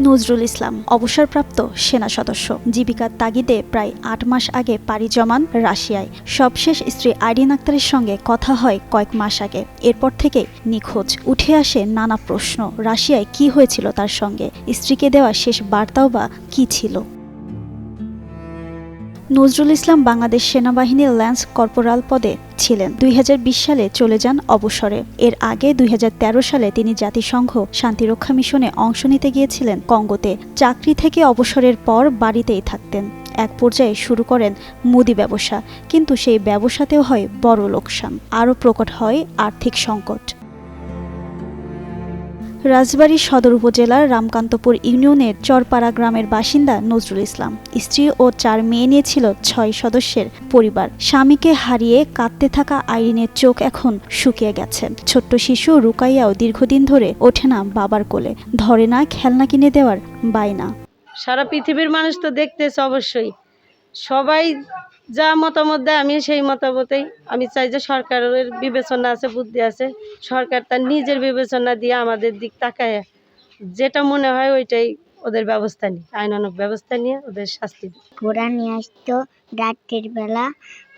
নজরুল ইসলাম, অবসরপ্রাপ্ত সেনা সদস্য। জীবিকার তাগিদে প্রায় আট মাস আগে পাড়ি জমান রাশিয়ায়। সবশেষ স্ত্রী আইরিন আক্তারের সঙ্গে কথা হয় কয়েক মাস আগে। এরপর থেকে নিখোঁজ। উঠে আসে নানা প্রশ্ন, রাশিয়ায় কি হয়েছিল তার সঙ্গে? স্ত্রীকে দেওয়া শেষ বার্তাও বা কি ছিল? নজরুল ইসলাম বাংলাদেশ সেনাবাহিনীর ল্যান্স কর্পোরাল পদে ছিলেন। দুই হাজার বিশ সালে চলে যান অবসরে। এর আগে দুই হাজার তেরো সালে তিনি জাতিসংঘ শান্তিরক্ষা মিশনে অংশ নিতে গিয়েছিলেন কঙ্গোতে। চাকরি থেকে অবসরের পর বাড়িতেই থাকতেন। এক পর্যায়ে শুরু করেন মুদি ব্যবসা। কিন্তু সেই ব্যবসাতেও হয় বড় লোকসান। আরও প্রকট হয় আর্থিক সংকট। রাজবাড়ী সদর উপজেলার রামকান্তপুর ইউনিয়নের চরপাড়া গ্রামের বাসিন্দা নজরুল ইসলাম। স্ত্রী ও চার মেয়ে নিয়ে ছিল ছয় সদস্যের পরিবার। স্বামীকে হারিয়ে কাঁদতে থাকা আইরিনের চোখ এখন শুকিয়ে গেছে। ছোট্ট শিশু রুকাইয়াও দীর্ঘদিন ধরে ওঠে না বাবার কোলে। ধরে না খেলনা কিনে দেওয়ার বায়না। সারা পৃথিবীর মানুষ তো দেখতেছে অবশ্যই। সবাই যা মতামত দেয় আমি সেই মতামতেই। আমি চাই যে সরকারের বিবেচনা আছে, বুদ্ধি আছে। সরকার তার নিজের বিবেচনা দিয়ে আমাদের দিক তাকায়। যেটা মনে হয় ওইটাই ওদের ব্যবস্থা নিই আইনানুক ব্যবস্থা নিয়ে ওদের শাস্তি ঘোড়া নিয়ে আসতো রাত্রির বেলা।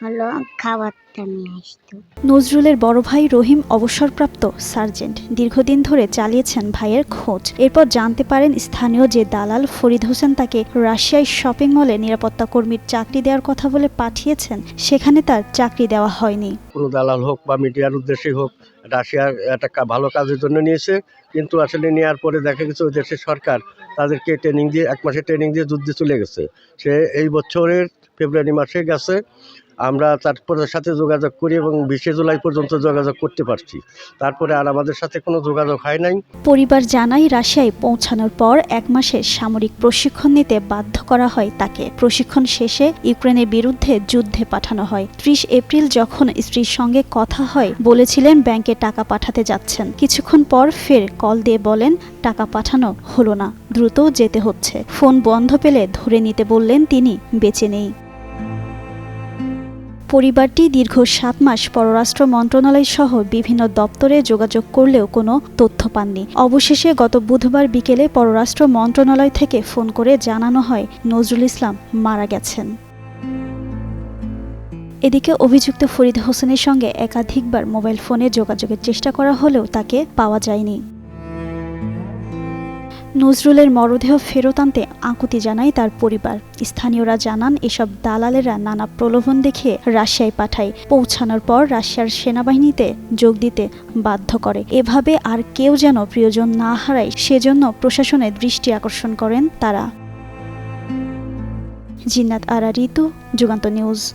হলো খাবারটা নিয়ে আসতো। নজরুলের বড় ভাই রহিম অবসরপ্রাপ্ত সার্জেন্ট। দীর্ঘদিন ধরে চালিয়েছেন ভাইয়ের খোঁজ। এরপর জানতে পারেন স্থানীয় যে দালাল ফরিদ হোসেন তাকে রাশিয়ায় শপিং মলে নিরাপত্তা কর্মীর চাকরি দেওয়ার কথা বলে পাঠিয়েছেন। সেখানে তার চাকরি দেওয়া হয়নি। কোনো দালাল হোক বা মিডিয়ার উদ্দেশ্যে হোক রাশিয়ার একটা ভালো কাজের জন্য নিয়েছে। কিন্তু আসলে নেওয়ার পরে দেখা গেছে ওই দেশের সরকার তাদেরকে ট্রেনিং দিয়ে এক মাসের ট্রেনিং দিয়ে যুদ্ধে চলে গেছে। সে এই বছরের ফেব্রুয়ারি মাসে গেছে। আমরা তারপরে সাথে যোগাযোগ করি এবং বিশে জুলাই পর্যন্ত যোগাযোগ করতে পারছি। তারপরে আর আমাদের সাথে কোনো যোগাযোগ হয় নাই। পরিবার জানায়, রাশিয়ায় পৌঁছানোর পর এক মাসের সামরিক প্রশিক্ষণ নিতে বাধ্য করা হয় তাকে। প্রশিক্ষণ শেষে ইউক্রেনের বিরুদ্ধে যুদ্ধে পাঠানো হয়। ত্রিশ এপ্রিল যখন স্ত্রীর সঙ্গে কথা হয়, বলেছিলেন ব্যাংকে টাকা পাঠাতে যাচ্ছেন। কিছুক্ষণ পর ফের কল দিয়ে বলেন, টাকা পাঠানো হলো না, দ্রুত যেতে হচ্ছে। ফোন বন্ধ পেলে ধরে নিতে বললেন তিনি, বেঁচে নেই। পরিবারটি দীর্ঘ সাত মাস পররাষ্ট্র মন্ত্রণালয় সহ বিভিন্ন দপ্তরে যোগাযোগ করলেও কোনো তথ্য পাননি। অবশেষে গত বুধবার বিকেলে পররাষ্ট্র মন্ত্রণালয় থেকে ফোন করে জানানো হয়, নজরুল ইসলাম মারা গেছেন। এদিকে অভিযুক্ত ফরিদ হোসেনের সঙ্গে একাধিকবার মোবাইল ফোনে যোগাযোগের চেষ্টা করা হলেও তাকে পাওয়া যায়নি। নজরুলের মরদেহ ফেরত আনতে আকুতি জানায় তার পরিবার। স্থানীয়রা জানান, এসব দালালেরা নানা প্রলোভন দেখে রাশিয়ায় পাঠায়। পৌঁছানোর পর রাশিয়ার সেনাবাহিনীতে যোগ দিতে বাধ্য করে। এভাবে আর কেউ যেন প্রিয়জন না হারায়, সেজন্য প্রশাসনের দৃষ্টি আকর্ষণ করেন তারা। জিন্নাত আরা ঋতু যুগান্ত নিউজ।